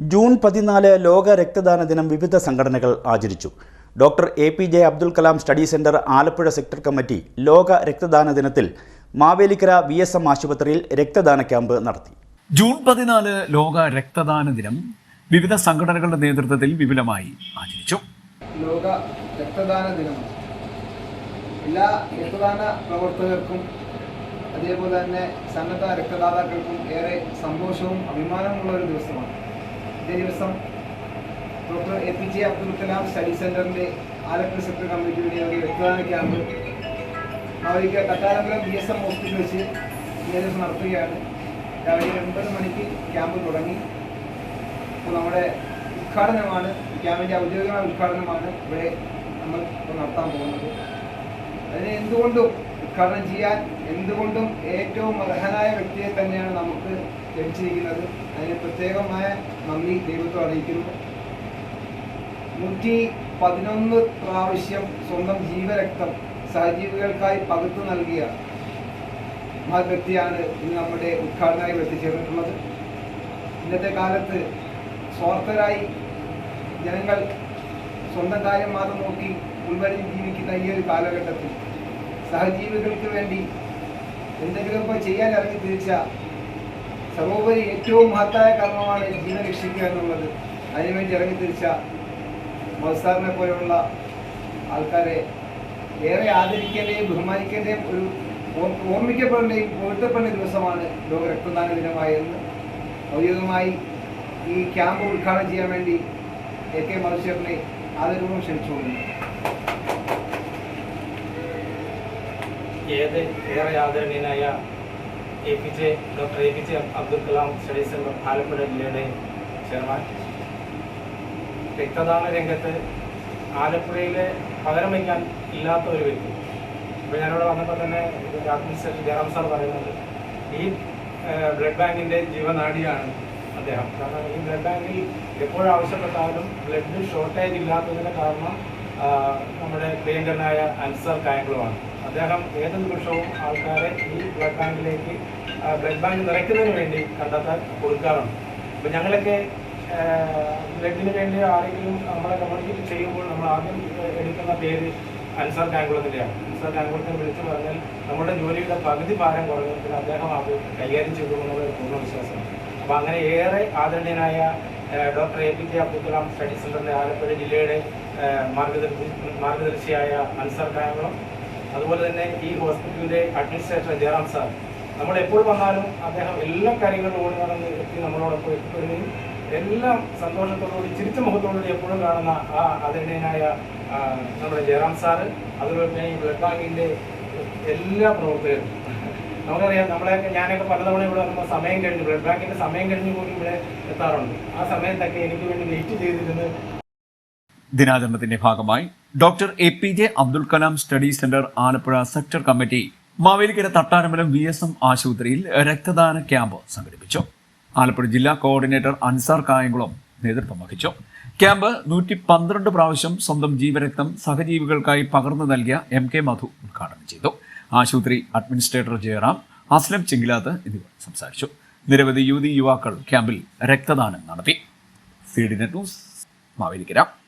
June പതിനാല് ലോക രക്തദാന ദിനം വിവിധ സംഘടനകൾ ആചരിച്ചു. Doctor A P J Abdul Kalam study centre Alappuzha sector committee ലോക രക്തദാന ദിനത്തിൽ മാവേലിക്കര വി എസ് എം ആശുപത്രിയിൽ രക്തദാന ക്യാമ്പ് നടത്തി. ജൂൺ പതിനാല് ലോക രക്തദാന ദിനം വിവിധ സംഘടനകളുടെ നേതൃത്വത്തിൽ വിപുലമായി ആചരിച്ചു. ലോക രക്തദാന ദിനം. എല്ലാ രക്തദാന പ്രവർത്തകർക്കും അതേപോലെ തന്നെ സന്നദ്ധ രക്തദാതാക്കൾക്കും ഏറെ സന്തോഷവും അഭിമാനമുള്ള ഒരു ദിവസമാണ്. ഇതേ ദിവസം doctor A P J Abdul Kalam study സെന്ററിന്റെ ആലപ്പുഴ സെക്ടർ കമ്മിറ്റിയുടെ ഒരു രക്തദാന ക്യാമ്പ് അവർക്ക് കട്ടാരമ്പലം ബി എസ് എം ഹോസ്പിറ്റലിൽ വെച്ച് ഇതേ ദിവസം നടത്തുകയാണ്. രാവിലെ ഒൻപത് മണിക്ക് ക്യാമ്പ് തുടങ്ങി. അപ്പോൾ നമ്മുടെ ഉദ്ഘാടനമാണ് ക്യാമ്പിന്റെ ഔദ്യോഗികമായ ഉദ്ഘാടനമാണ് ഇവിടെ നമ്മൾ ഇപ്പോൾ നടത്താൻ പോകുന്നത്. അതിന് എന്തുകൊണ്ടും ഉദ്ഘാടനം ചെയ്യാൻ എന്തുകൊണ്ടും ഏറ്റവും അർഹനായ വ്യക്തിയെ തന്നെയാണ് നമുക്ക് ലഭിച്ചിരിക്കുന്നത്. അതിന് പ്രത്യേകമായ നന്ദി ദൈവത്തെ അറിയിക്കുന്നു. നൂറ്റി പതിനൊന്ന് പ്രാവശ്യം സ്വന്തം ജീവരക്തം സഹജീവികൾക്കായി പകുത്തു നൽകിയ മഹത്വ്യക്തിയാണ് ഇന്ന് നമ്മുടെ ഉദ്ഘാടനമായി എത്തിച്ചേർന്നിട്ടുള്ളത്. ഇന്നത്തെ കാലത്ത് സ്വാർത്ഥരായി ജനങ്ങൾ സ്വന്തം കാര്യം മാത്രം നോക്കി ഉൾവരിഞ്ഞ് ജീവിക്കുന്ന ഈ ഒരു കാലഘട്ടത്തിൽ സഹജീവികൾക്ക് വേണ്ടി എന്തെങ്കിലുമൊക്കെ ചെയ്യാൻ ഇറങ്ങി തിരിച്ച സർവോപരി ഏറ്റവും മഹത്തായ കർമ്മമാണ് ജീവൻ രക്ഷിക്കുക എന്നുള്ളത്. അതിനുവേണ്ടി ഇറങ്ങി തിരിച്ച മത്സാറിനെ പോലെയുള്ള ആൾക്കാരെ ഏറെ ആദരിക്കേണ്ടയും ബഹുമാനിക്കേണ്ടയും ഒരു ഓർ- ഓർമ്മിക്കപ്പെടേണ്ടയും പൊരുത്തപ്പെടേണ്ട ദിവസമാണ് ലോക രക്തദാന ദിനമായെന്ന് ഔദ്യോഗികമായി ഈ ക്യാമ്പ് ഉദ്ഘാടനം ചെയ്യാൻ വേണ്ടി എ കെ മധുശേഖരനെ ആദരവും ക്ഷണിച്ചുകൊള്ളുന്നു. ഏത് ഏറെ ആദരണീയനായ A P J doctor A P J Abdul Kalam study centre Alappuzha ജില്ലയുടെ ചെയർമാൻ. രക്തദാന രംഗത്ത് ആലപ്പുഴയിലെ പകരം വയ്ക്കാൻ ഇല്ലാത്ത ഒരു വ്യക്തി. ഇപ്പോൾ ഞാനിവിടെ വന്നപ്പോൾ തന്നെ അഡ്മിനിസ്ട്രേറ്റർ ജയറാം സാർ പറയുന്നത് ഈ ബ്ലഡ് ബാങ്കിന്റെ ജീവനാടിയാണ് അദ്ദേഹം. കാരണം ഈ ബ്ലഡ് ബാങ്കിൽ എപ്പോഴാവശ്യപ്പെട്ടാലും ബ്ലഡ് ഷോർട്ടേജ് ഇല്ലാത്തതിന് കാരണം നമ്മുടെ പ്രിയങ്കരനായ അൻസർ കായംകുളമാണ്. അദ്ദേഹം ഏത് നിമിഷവും ആൾക്കാരെ ഈ ബ്ലഡ് ബാങ്കിലേക്ക് ബ്ലഡ് ബാങ്ക് നിറയ്ക്കുന്നതിന് വേണ്ടി കണ്ടെത്താൻ കൊടുക്കാറുണ്ട്. അപ്പം ഞങ്ങളൊക്കെ ബ്ലഡിന് വേണ്ടി ആരെങ്കിലും നമ്മളെ കമ്മ്യൂണിക്കേറ്റ് ചെയ്യുമ്പോൾ നമ്മൾ ആദ്യം എടുക്കുന്ന പേര് അൻസാർ കായംകുളത്തിന്റെയാണ് അൻസാർ കായംകുളത്തെ വിളിച്ചു പറഞ്ഞാൽ നമ്മുടെ ജോലിയുടെ പകുതി ഭാരം കുറഞ്ഞതിൽ അദ്ദേഹം അത് കൈകാര്യം ചെയ്തു ഒരു പൂർണ വിശ്വാസമാണ് അപ്പോൾ അങ്ങനെ ഏറെ ആദരണീയനായ doctor A P J Abdul Kalam study സെന്ററിന്റെ ആലപ്പുഴ ജില്ലയുടെ മാർഗദർശി മാർഗദർശിയായ അൻസാർ കായംകുളം അതുപോലെ തന്നെ ഈ ഹോസ്പിറ്റലിന്റെ അഡ്മിനിസ്ട്രേറ്റർ ജയറാം സാർ. നമ്മൾ എപ്പോൾ വന്നാലും അദ്ദേഹം എല്ലാ കാര്യങ്ങളിലും ഓടി നടന്ന് എത്തി നമ്മളോടൊപ്പം എത്തിപ്പെടുകയും എല്ലാം സന്തോഷത്തോടുകൂടി ചിരിച്ച മുഖത്തോടുകൂടി എപ്പോഴും കാണുന്ന ആ ആദരണീയനായ നമ്മുടെ ജയറാം സാറ് അതുപോലെ തന്നെ ഈ ബ്ലഡ് ബാങ്കിന്റെ എല്ലാ പ്രവർത്തകരും. നമുക്കറിയാം നമ്മളെയൊക്കെ ഞാനൊക്കെ പലതവണ ഇവിടെ വന്നപ്പോൾ സമയം കഴിഞ്ഞ് ബ്ലഡ് ബാങ്കിന്റെ സമയം കഴിഞ്ഞ് കൂടി ഇവിടെ എത്താറുണ്ട്. ആ സമയത്തൊക്കെ എനിക്ക് വേണ്ടി വെയിറ്റ് ചെയ്തിരുന്ന് ദിനാചരണത്തിന്റെ ഭാഗമായി doctor A P J Abdul Kalam study centre Alappuzha sector committee Mavelikkara Thattarambalam V S M ആശുപത്രിയിൽ രക്തദാന ക്യാമ്പ് സംഘടിപ്പിച്ചു. ആലപ്പുഴ ജില്ലാ കോർഡിനേറ്റർ അൻസാർ കായംകുളം നേതൃത്വം വഹിച്ചു. ക്യാമ്പ് നൂറ്റി പന്ത്രണ്ട് പ്രാവശ്യം സ്വന്തം ജീവരക്തം സഹജീവികൾക്കായി പകർന്നു നൽകിയ എം കെ മധു ഉദ്ഘാടനം ചെയ്തു. ആശുപത്രി അഡ്മിനിസ്ട്രേറ്റർ ജയറാം അസ്ലം ചിങ്കിലാത്ത് എന്നിവർ സംസാരിച്ചു. നിരവധി യുവതി യുവാക്കൾ ക്യാമ്പിൽ രക്തദാനം നടത്തി. C D news Mavelikkara.